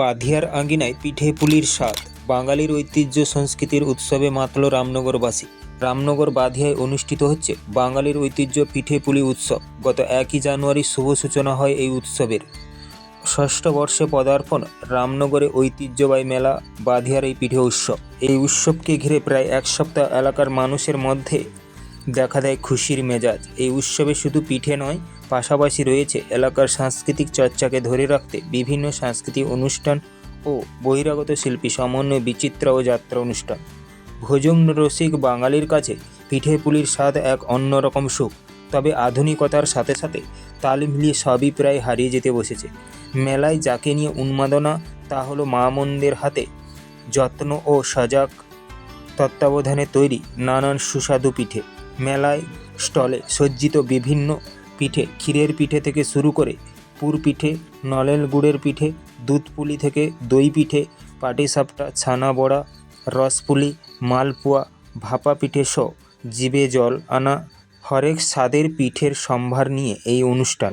বাধিয়ার আঙ্গিনায় পিঠে পুলির স্বাদ। বাঙালির ঐতিহ্য সংস্কৃতির উৎসবে মাতল রামনগরবাসী। রামনগর বাধিয়ায় অনুষ্ঠিত হচ্ছে বাঙালির ঐতিহ্য পিঠে পুলি উৎসব। গত একই জানুয়ারি শুভ সূচনা হয় এই উৎসবের। ষষ্ঠ বর্ষে পদার্পণ রামনগরে ঐতিহ্যবাহী মেলা, বাধিয়ার এই পিঠে উৎসব। এই উৎসবকে ঘিরে প্রায় এক সপ্তাহ এলাকার মানুষের মধ্যে দেখা দেয় খুশির মেজাজ। এই উৎসবে শুধু পিঠে নয়, পাশাপাশি রয়েছে এলাকার সাংস্কৃতিক চর্চাকে ধরে রাখতে বিভিন্ন সাংস্কৃতিক অনুষ্ঠান ও বহিরাগত শিল্পী সমন্বয় বিচিত্রা ও যাত্রা অনুষ্ঠান। ভোজন রসিক বাঙালির কাছে পিঠে পুলির স্বাদ এক অন্যরকম সুখ। তবে আধুনিকতার সাথে সাথে তাল মিলিয়ে সবই প্রায় হারিয়ে যেতে বসেছে। মেলায় যাকে নিয়ে উন্মাদনা, তা হলো মা মন্দের হাতে যত্ন ও সজাগ তত্ত্বাবধানে তৈরি নানান সুস্বাদু পিঠে। মেলায় স্টলে সজ্জিত বিভিন্ন পিঠে, ক্ষীরের পিঠে থেকে শুরু করে পুর পিঠে, নলেন গুড়ের পিঠে দুধ পুলি থেকে দই পিঠে পাটিসাপটা ছানা বড়া, রসপুলি, মালপোয়া, ভাপা পিঠে সহ জিভে জল আনা হরেক স্বাদের পিঠের সম্ভার নিয়ে এই অনুষ্ঠান।